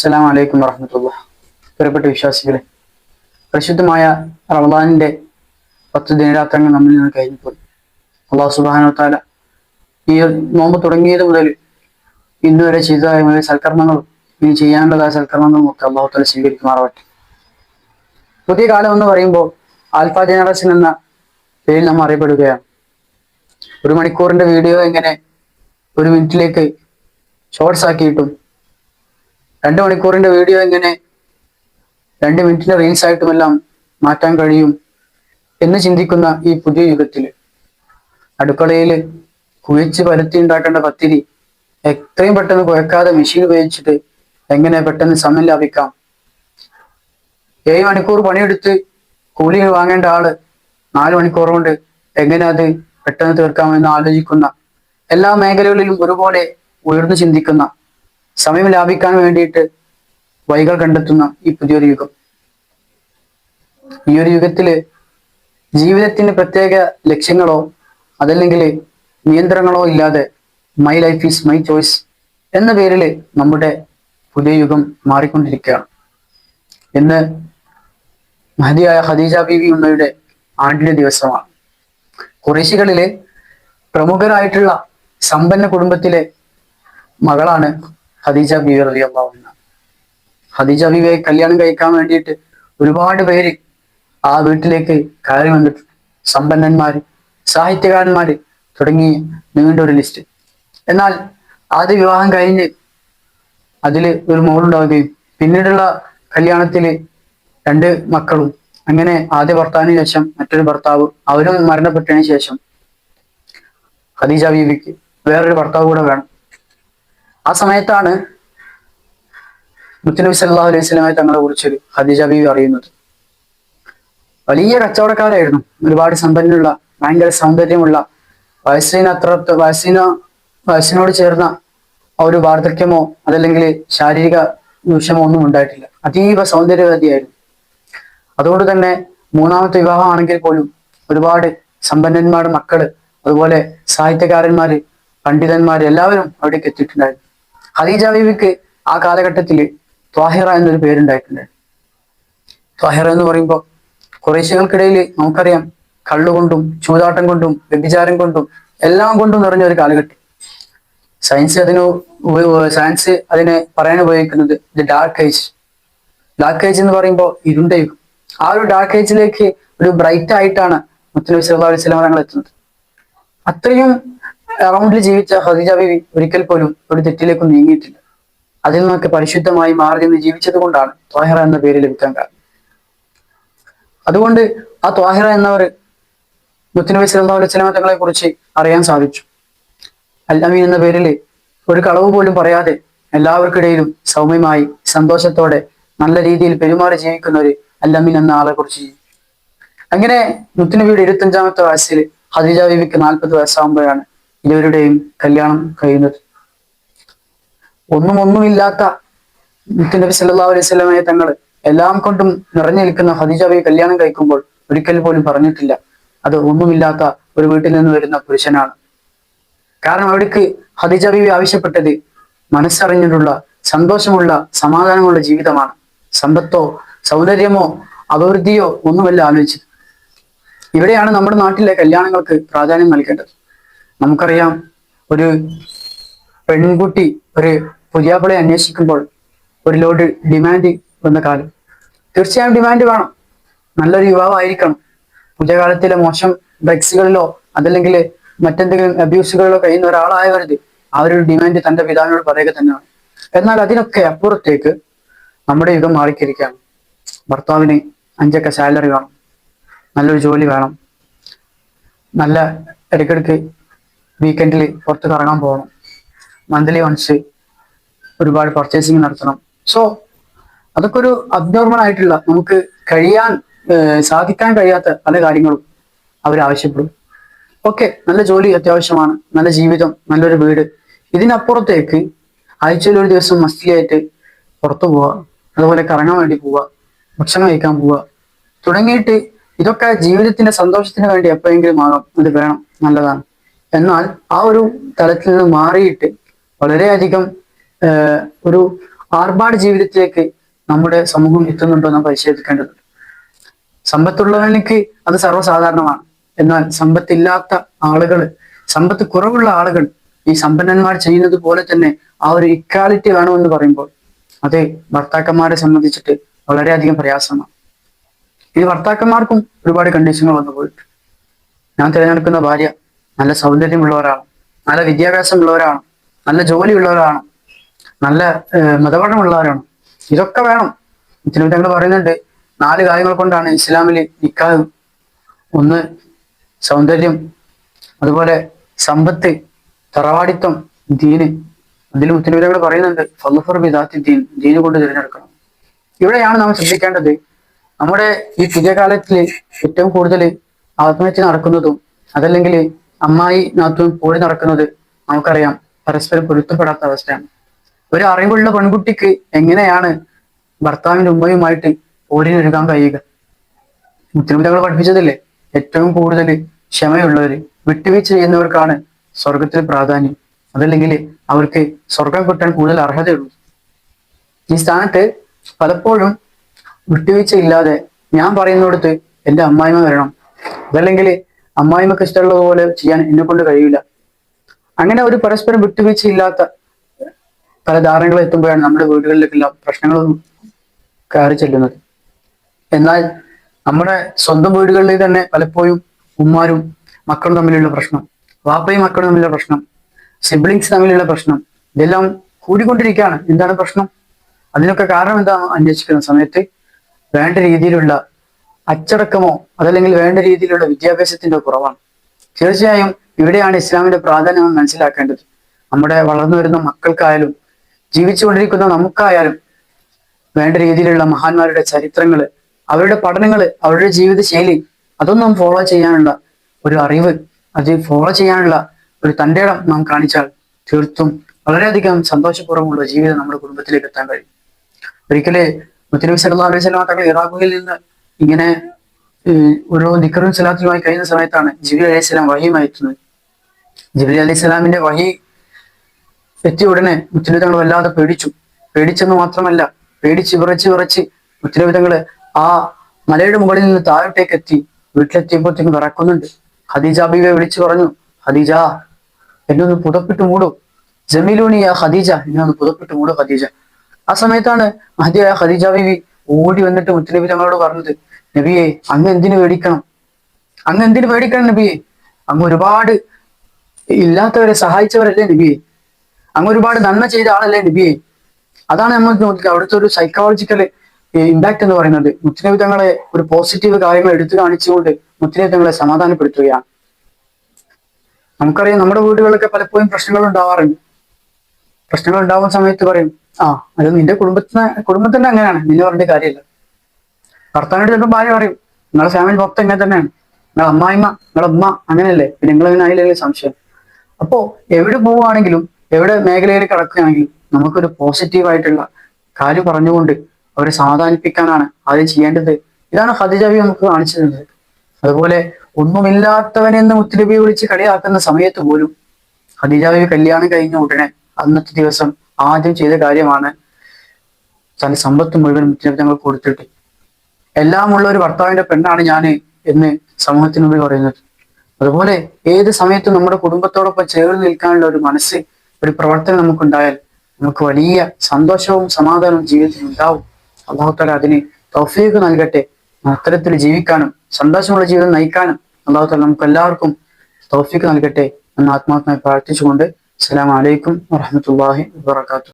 അസ്സലാമു വലൈക്കും വറഹമത്തുള്ള പ്രിയപ്പെട്ട വിശ്വാസികളെ പരിശുദ്ധമായ റമദാനിന്റെ പത്ത് ദിനരാത്രങ്ങൾ നമ്മിൽ നിന്ന് കഴിഞ്ഞപ്പോൾ അള്ളാഹു സുബാന ഈ നോമ്പ് തുടങ്ങിയത് മുതൽ ഇന്ന് വരെ ചെയ്തതായ മുതൽ സൽക്കർമ്മങ്ങളും ഇനി ചെയ്യാനുള്ളതായ സൽക്കർമ്മങ്ങളും ഒക്കെ അള്ളാഹു തല സ്വീകരിക്കുമാറാവട്ടെ. പുതിയ കാലം എന്ന് പറയുമ്പോൾ ആൽഫ ജനറേഷൻ എന്ന പേരിൽ നമ്മൾ അറിയപ്പെടുകയാണ്. ഒരു മണിക്കൂറിന്റെ വീഡിയോ എങ്ങനെ ഒരു മിനിറ്റിലേക്ക് ഷോർട്സ് ആക്കിയിട്ടും രണ്ട് മണിക്കൂറിന്റെ വീഡിയോ എങ്ങനെ രണ്ട് മിനിറ്റിന്റെ റീൽസ് ആയിട്ടുമെല്ലാം മാറ്റാൻ കഴിയും എന്ന് ചിന്തിക്കുന്ന ഈ പുതിയ യുഗത്തിൽ അടുക്കളയിൽ കുഴിച്ച് പരുത്തി ഉണ്ടാക്കേണ്ട പത്തിരി എത്രയും പെട്ടെന്ന് കുഴക്കാതെ മെഷീൻ ഉപയോഗിച്ചിട്ട് എങ്ങനെ പെട്ടെന്ന് സമയം ലാഭിക്കാം? ഏഴ് മണിക്കൂർ പണിയെടുത്ത് കൂലി വാങ്ങേണ്ട ആൾ നാല് മണിക്കൂർ കൊണ്ട് എങ്ങനെ അത് പെട്ടെന്ന് തീർക്കാമെന്ന് ആലോചിക്കുന്ന എല്ലാ മേഖലകളിലും ഒരുപോലെ ഉയർന്നു ചിന്തിക്കുന്ന സമയം ലാഭിക്കാൻ വേണ്ടിയിട്ട് വൈകൾ കണ്ടെത്തുന്ന ഈ പുതിയൊരു യുഗം. ഈ ഒരു യുഗത്തിൽ ജീവിതത്തിന് പ്രത്യേക ലക്ഷ്യങ്ങളോ അതല്ലെങ്കിൽ നിയന്ത്രണങ്ങളോ ഇല്ലാതെ my life is my choice എന്ന പേരിൽ നമ്മുടെ പുതിയ യുഗം മാറിക്കൊണ്ടിരിക്കുകയാണ്. ഇന്ന് മഹതിയായ ഖദീജ ബീവി ഉമ്മയുടെ ആണ്ടിന്റെ ദിവസമാണ്. കുറേശികളിലെ പ്രമുഖരായിട്ടുള്ള സമ്പന്ന കുടുംബത്തിലെ മകളാണ് ഖദീജ ബീവി റലി അള്ളാഹുന്ന ഖദീജ ബീവിയെ കല്യാണം കഴിക്കാൻ വേണ്ടിയിട്ട് ഒരുപാട് പേര് ആ വീട്ടിലേക്ക് കയറി വന്നിട്ടുണ്ട്. സമ്പന്നന്മാര് സാഹിത്യകാരന്മാര് തുടങ്ങി നീണ്ട ഒരു ലിസ്റ്റ്. എന്നാൽ ആദ്യ വിവാഹം കഴിഞ്ഞ് അതിൽ ഒരു മോളുണ്ടാവുകയും പിന്നീടുള്ള കല്യാണത്തിൽ രണ്ട് മക്കളും. അങ്ങനെ ആദ്യ ഭർത്താവിന് ശേഷം മറ്റൊരു ഭർത്താവ് അവരും മരണപ്പെട്ടതിന് ശേഷം ഖദീജ ബീവിക്ക് വേറൊരു ഭർത്താവ് കൂടെ വേണം. ആ സമയത്താണ് മുത്തനബി സല്ലല്ലാഹു അലൈഹി സ്വലമായി തങ്ങളെ കുറിച്ചൊരു ഖദീജ ബീവി അറിയുന്നത്. വലിയ കച്ചവടക്കാരായിരുന്നു. ഒരുപാട് സമ്പന്നുള്ള ഭയങ്കര സൗന്ദര്യമുള്ള വയസ്സിന് അത്ര വയസ്സിന് വയസ്സിനോട് ചേർന്ന ആ ഒരു വാർദ്ധക്യമോ അതല്ലെങ്കിൽ ശാരീരിക ദൂഷ്യമോ ഒന്നും ഉണ്ടായിട്ടില്ല. അതീവ സൗന്ദര്യവതിയായിരുന്നു. അതുകൊണ്ട് തന്നെ മൂന്നാമത്തെ വിവാഹമാണെങ്കിൽ പോലും ഒരുപാട് സമ്പന്നന്മാരുടെ മക്കൾ അതുപോലെ സാഹിത്യകാരന്മാര് പണ്ഡിതന്മാര് എല്ലാവരും അവിടേക്ക് എത്തിയിട്ടുണ്ടായിരുന്നു. ഖദീജ ബീവിക്ക് ആ കാലഘട്ടത്തിൽ ത്വാഹിറ എന്നൊരു പേരുണ്ടായിട്ടുണ്ട്. ത്വാഹിറ എന്ന് പറയുമ്പോൾ കുറേശ്യകൾക്കിടയിൽ നമുക്കറിയാം കള്ളുകൊണ്ടും ചൂതാട്ടം കൊണ്ടും വ്യഭിചാരം കൊണ്ടും എല്ലാം കൊണ്ടും നിറഞ്ഞ ഒരു കാലഘട്ടം. സയൻസ് അതിന് സയൻസ് അതിനെ പറയാൻ ഉപയോഗിക്കുന്നത് the dark age dark age എന്ന് പറയുമ്പോൾ ഇരുണ്ട യുഗം. ആ ഒരു ഡാർക്ക് ഏജിലേക്ക് ഒരു ബ്രൈറ്റ് ആയിട്ടാണ് മുത്തനബി സല്ലല്ലാഹു അലൈഹി വസല്ലം തങ്ങൾ എത്തുന്നത്. അത്രയും അറൗണ്ടിൽ ജീവിച്ച ഖദീജ ബിവി ഒരിക്കൽ പോലും ഒരു തെറ്റിലേക്ക് നീങ്ങിയിട്ടില്ല. അതിൽ നിന്നൊക്കെ പരിശുദ്ധമായി മാറി നിന്ന് ജീവിച്ചത് കൊണ്ടാണ് ത്വാഹിറ എന്ന പേര് ലഭിക്കാൻ കാരണം. അതുകൊണ്ട് ആ ത്വാഹിറ എന്നവർ മുത്തനബി സല്ലല്ലാഹു അലൈഹി തങ്ങളെ കുറിച്ച് അറിയാൻ സാധിച്ചു. അല്ലാമീൻ എന്ന പേരിൽ ഒരു കളവ് പോലും പറയാതെ എല്ലാവർക്കിടയിലും സൗമ്യമായി സന്തോഷത്തോടെ നല്ല രീതിയിൽ പെരുമാറി ജീവിക്കുന്ന ഒരു അല്ലമീൻ എന്ന ആളെ കുറിച്ച്. അങ്ങനെ മുത്തുനബിയുടെ ഇരുപത്തഞ്ചാമത്തെ വയസ്സിൽ ഹദീജ ബീവിക്ക് നാൽപ്പത് വയസ്സാകുമ്പോഴാണ് ഇരുവരുടെയും കല്യാണം കഴിയുന്നത്. ഒന്നും ഒന്നുമില്ലാത്ത മുത്തുനബി സല്ലാ അലൈഹി സ്വലമയെ തങ്ങൾ എല്ലാം കൊണ്ടും നിറഞ്ഞു നിൽക്കുന്ന ഹദീജാബിയെ കല്യാണം കഴിക്കുമ്പോൾ ഒരിക്കൽ പോലും പറഞ്ഞിട്ടില്ല. അത് ഒന്നുമില്ലാത്ത ഒരു വീട്ടിൽ നിന്ന് വരുന്ന പുരുഷനാണ്. കാരണം അവിടേക്ക് ഹദീജ ആവശ്യപ്പെട്ടത് മനസ്സറിഞ്ഞിട്ടുള്ള സന്തോഷമുള്ള സമാധാനമുള്ള ജീവിതമാണ്. സമ്പത്തോ സൗന്ദര്യമോ അഭിവൃദ്ധിയോ ഒന്നുമല്ല ആലോചിച്ചത്. ഇവിടെയാണ് നമ്മുടെ നാട്ടിലെ കല്യാണങ്ങൾക്ക് പ്രാധാന്യം നൽകേണ്ടത്. നമുക്കറിയാം ഒരു പെൺകുട്ടി ഒരു പുതിയാപ്പിളെ അന്വേഷിക്കുമ്പോൾ ഒരു ലോഡ് ഡിമാൻഡ് വന്ന കാലം. തീർച്ചയായും ഡിമാൻഡ് വേണം. നല്ലൊരു യുവാവായിരിക്കണം. പുതിയ കാലത്തിലെ മോശം ഡ്രഗ്സുകളിലോ അതല്ലെങ്കിൽ മറ്റെന്തെങ്കിലും അബ്യൂസുകളിലോ കഴിയുന്ന ഒരാളായവരുത്. ആ ഒരു ഡിമാൻഡ് തന്റെ പിതാവിനോട് പറയുക തന്നെയാണ്. എന്നാൽ അതിനൊക്കെ അപ്പുറത്തേക്ക് നമ്മുടെ യുഗം മാറിക്കിരിക്കുകയാണ്. ഭർത്താവിന് അഞ്ചൊക്കെ സാലറി വേണം. നല്ലൊരു ജോലി വേണം. നല്ല ഇടയ്ക്കിടയ്ക്ക് വീക്കെൻഡിൽ പുറത്ത് കറങ്ങാൻ പോകണം. മന്ത്ലി വൺസ് ഒരുപാട് പർച്ചേസിങ് നടത്തണം. സോ അതൊക്കെ ഒരു അബ്നോർമൽ ആയിട്ടുള്ള നമുക്ക് കഴിയാൻ സാധിക്കാൻ കഴിയാത്ത പല കാര്യങ്ങളും അവർ ആവശ്യപ്പെടും. ഓക്കെ നല്ല ജോലി അത്യാവശ്യമാണ്. നല്ല ജീവിതം നല്ലൊരു വീട്. ഇതിനപ്പുറത്തേക്ക് ആഴ്ചയിൽ ഒരു ദിവസം മസ്തിയായിട്ട് പുറത്തു പോവുക അതുപോലെ കറങ്ങാൻ വേണ്ടി പോവുക ഭക്ഷണം കഴിക്കാൻ പോവുക തുടങ്ങിയിട്ട് ഇതൊക്കെ ജീവിതത്തിന്റെ സന്തോഷത്തിന് വേണ്ടി എപ്പോഴെങ്കിലും ആകാം. അത് വേണം നല്ലതാണ്. എന്നാൽ ആ ഒരു തലത്തിൽ നിന്ന് മാറിയിട്ട് വളരെയധികം ഒരു ആർഭാട് ജീവിതത്തിലേക്ക് നമ്മുടെ സമൂഹം എത്തുന്നുണ്ടോ എന്ന് പരിശോധിക്കേണ്ടതുണ്ട്. സമ്പത്തുള്ളവനിക്ക് അത് സർവസാധാരണമാണ്. എന്നാൽ സമ്പത്തില്ലാത്ത ആളുകൾ സമ്പത്ത് കുറവുള്ള ആളുകൾ ഈ സമ്പന്നന്മാർ ചെയ്യുന്നത് പോലെ തന്നെ ആ ഒരു ഇക്വാലിറ്റി വേണമെന്ന് പറയുമ്പോൾ അത് ഭർത്താക്കന്മാരെ സംബന്ധിച്ചിട്ട് വളരെയധികം പ്രയാസമാണ്. ഈ ഭർത്താക്കന്മാർക്കും ഒരുപാട് കണ്ടീഷനുകൾ വന്നു പോയിട്ട് ഞാൻ തിരഞ്ഞെടുക്കുന്ന ഭാര്യ നല്ല സൗന്ദര്യമുള്ളവരാണ് നല്ല വിദ്യാഭ്യാസമുള്ളവരാണ്. നല്ല ജോലിയുള്ളവരാണ്. നല്ല മതപഠനമുള്ളവരാണ്. ഇതൊക്കെ വേണം. തിരുവിതങ്ങൾ പറയുന്നുണ്ട് നാല് കാര്യങ്ങൾ കൊണ്ടാണ് ഇസ്ലാമിൽ നിക്കാഹ്. ഒന്ന് സൗന്ദര്യം. അതുപോലെ സമ്പത്ത് തറവാടിത്വം ദീന്. അതിൽ മുത്തനബിതങ്ങൾ പറയുന്നുണ്ട് ഫലുഫർ ബിദാത്തി ദീൻ ദീന് കൊണ്ട് തിരഞ്ഞെടുക്കണം. ഇവിടെയാണ് നാം ശ്രദ്ധിക്കേണ്ടത് നമ്മുടെ ഈ പുതിയ കാലത്തിൽ ഏറ്റവും കൂടുതൽ ആത്മഹത്യ നടക്കുന്നതും അതല്ലെങ്കിൽ അമ്മായി നാത്തും പോയി നടക്കുന്നത് നമുക്കറിയാം. പരസ്പരം പൊരുത്തപ്പെടാത്ത അവസ്ഥയാണ്. ഒരു അറിവുള്ള പെൺകുട്ടിക്ക് എങ്ങനെയാണ് ഭർത്താവിന്റെ ഉമ്മയുമായിട്ട് ഓരിനൊരുക്കാൻ കഴിയുക? ബുദ്ധിമുട്ടുകൾ പഠിപ്പിച്ചതില്ലേ? ഏറ്റവും കൂടുതൽ ക്ഷമയുള്ളവര്. വിട്ടുവീഴ്ച ചെയ്യുന്നവർക്കാണ് സ്വർഗത്തിൽ പ്രാധാന്യം. അതല്ലെങ്കിൽ അവർക്ക് സ്വർഗം കിട്ടാൻ കൂടുതൽ അർഹതയുള്ളൂ. ഈ സ്ഥാനത്ത് പലപ്പോഴും വിട്ടുവീഴ്ച ഇല്ലാതെ ഞാൻ പറയുന്നിടത്ത് എന്റെ അമ്മായിമ വരണം. അതല്ലെങ്കിൽ അമ്മായിമക്ക് ഇഷ്ടമുള്ളത് പോലെ ചെയ്യാൻ എന്നെ കൊണ്ട് കഴിയില്ല. അങ്ങനെ ഒരു പരസ്പരം വിട്ടുവീഴ്ച ഇല്ലാത്ത പല ധാരണകൾ എത്തുമ്പോഴാണ് നമ്മുടെ വീടുകളിലേക്കെല്ലാം പ്രശ്നങ്ങളൊന്നും കയറി ചെല്ലുന്നത്. എന്നാൽ നമ്മുടെ സ്വന്തം വീടുകളിൽ തന്നെ പലപ്പോഴും ഉമ്മാരും മക്കളും തമ്മിലുള്ള പ്രശ്നം വാപ്പയും മക്കളും തമ്മിലുള്ള പ്രശ്നം സിബ്ലിങ്സ് തമ്മിലുള്ള പ്രശ്നം ഇതെല്ലാം കൂടിക്കൊണ്ടിരിക്കുകയാണ്. എന്താണ് പ്രശ്നം? അതിനൊക്കെ കാരണം എന്താണെന്ന് അന്വേഷിക്കുന്ന സമയത്ത് വേണ്ട രീതിയിലുള്ള അച്ചടക്കമോ അതല്ലെങ്കിൽ വേണ്ട രീതിയിലുള്ള വിദ്യാഭ്യാസത്തിന്റെ കുറവാണ്. തീർച്ചയായും ഇവിടെയാണ് ഇസ്ലാമിന്റെ പ്രാധാന്യം മനസ്സിലാക്കേണ്ടത്. നമ്മുടെ വളർന്നു വരുന്ന മക്കൾക്കായാലും ജീവിച്ചുകൊണ്ടിരിക്കുന്ന നമുക്കായാലും വേണ്ട രീതിയിലുള്ള മഹാന്മാരുടെ ചരിത്രങ്ങൾ അവരുടെ പഠനങ്ങൾ അവരുടെ ജീവിതശൈലി അതൊന്നും ഫോളോ ചെയ്യാനുള്ള ഒരു അറിവ് അത് ഫോളോ ചെയ്യാനുള്ള ഒരു തന്റെ നാം കാണിച്ചാൽ തീർത്തും വളരെയധികം സന്തോഷപൂർവമുള്ള ജീവിതം നമ്മുടെ കുടുംബത്തിലേക്ക് എത്താൻ കഴിയും. ഒരിക്കലേ മുത്തനബി സല്ലാ അലൈഹി സ്വലാത്തങ്ങൾ തങ്ങൾ ഇറാഖിൽ നിന്ന് ഇങ്ങനെ ഓരോ ദിക്കറും സലാത്തുമായി കഴിയുന്ന സമയത്താണ് ജിബി അലൈഹി സ്വലാം വഹിയുമായി എത്തുന്നത് ജിബി അലൈഹി സ്വലാമിന്റെ വഹി എത്തിയ ഉടനെ മുത്തലിതങ്ങൾ വല്ലാതെ പേടിച്ചു. പേടിച്ചെന്ന് മാത്രമല്ല പേടിച്ച് വിറച്ച് വിറച്ച് മുത്തനബി ആ മലയുടെ മുകളിൽ നിന്ന് താഴോട്ടേക്ക് എത്തി വീട്ടിലെത്തിയപ്പോഴത്തേക്കും വിറക്കുന്നുണ്ട്. ഖദീജ ബീവെ വിളിച്ചു പറഞ്ഞു ഖദീജ എന്നെ ഒന്ന് പുതപ്പിട്ട് മൂടൂ. ജമീലൂണി ആ ഖദീജ. എന്നെ ഒന്ന് പുതപ്പിട്ട് മൂടൂ ഖദീജ. ആ സമയത്താണ് മഹദിയായ ഖദീജ ബീവി ഓടി വന്നിട്ട് മുത്തനബി തങ്ങളോട് പറഞ്ഞത് നബിയെ അങ്ങ് എന്തിനു പേടിക്കണം? അങ്ങ് എന്തിനു പേടിക്കണം നബിയെ? അങ്ങ് ഒരുപാട് ഇല്ലാത്തവരെ സഹായിച്ചവരല്ലേ നബിയെ? അങ്ങ് ഒരുപാട് നന്മ ചെയ്ത ആളല്ലേ നബിയെ? അതാണ് നമ്മൾ അവിടുത്തെ ഒരു സൈക്കോളജിക്കൽ ഇമ്പാക്ട് എന്ന് പറയുന്നത്. മുത്തനബി തങ്ങളെ ഒരു പോസിറ്റീവ് കാര്യങ്ങൾ എടുത്തു കാണിച്ചുകൊണ്ട് മുത്തനബി തങ്ങളെ സമാധാനപ്പെടുത്തുകയാണ്. നമുക്കറിയാം നമ്മുടെ വീടുകളിലൊക്കെ പലപ്പോഴും പ്രശ്നങ്ങൾ ഉണ്ടാവാറുണ്ട്. പ്രശ്നങ്ങൾ ഉണ്ടാവുന്ന സമയത്ത് പറയും ആ അത് നിന്റെ കുടുംബത്തിന് കുടുംബത്തിന്റെ അങ്ങനെയാണ്. നിന്നെ പറഞ്ഞ കാര്യമില്ല. ഭർത്താവിനോട് ചിലപ്പോൾ ഭാര്യ പറയും നിങ്ങളുടെ ഫാമിലി മൊത്തം ഇങ്ങനെ തന്നെയാണ്. നിങ്ങളെ അമ്മായിമ്മ നിങ്ങളെ ഉമ്മ അങ്ങനെയല്ലേ? പിന്നെ നിങ്ങൾ ആയില്ലേ സംശയം? അപ്പോ എവിടെ പോവുകയാണെങ്കിലും എവിടെ മേഖലയിൽ കിടക്കുകയാണെങ്കിലും നമുക്കൊരു പോസിറ്റീവ് ആയിട്ടുള്ള കാര്യം പറഞ്ഞുകൊണ്ട് അവരെ സമാധാനിപ്പിക്കാനാണ് ആദ്യം ചെയ്യേണ്ടത്. ഇതാണ് ഹദിജാബി നമുക്ക് കാണിച്ചു തരുന്നത് അതുപോലെ ഒന്നുമില്ലാത്തവനെന്ന് മുത്തുനബി വിളിച്ച് കളിയാക്കുന്ന സമയത്ത് പോലും ഹദിജാബി കല്യാണം കഴിഞ്ഞ ഉടനെ അന്നത്തെ ദിവസം ആദ്യം ചെയ്ത കാര്യമാണ് തന്റെ സമ്പത്ത് മുഴുവൻ മുത്തുനബി തങ്ങൾ കൊടുത്തിട്ട് എല്ലാമുള്ള ഒരു ഭർത്താവിന്റെ പെണ്ണാണ് ഞാൻ എന്ന് സമൂഹത്തിന് പറയുന്നത്. അതുപോലെ ഏത് സമയത്തും നമ്മുടെ കുടുംബത്തോടൊപ്പം ചേർന്ന് നിൽക്കാനുള്ള ഒരു മനസ്സ് ഒരു പ്രവർത്തനം നമുക്കുണ്ടായാൽ നമുക്ക് വലിയ സന്തോഷവും സമാധാനവും ജീവിതത്തിൽ ഉണ്ടാവും. അള്ളാഹുത്താല അതിന് തൗഫീഖ് നൽകട്ടെ. അത്തരത്തിൽ ജീവിക്കാനും സന്തോഷമുള്ള ജീവിതം നയിക്കാനും അള്ളാഹുത്താല നമുക്ക് എല്ലാവർക്കും തൗഫീഖ് നൽകട്ടെ എന്ന് ആത്മാർത്ഥമായി പ്രാർത്ഥിച്ചുകൊണ്ട് അസ്സലാമലൈക്കും വറഹ്മത്തുള്ളാഹി വബറകാതുഹു.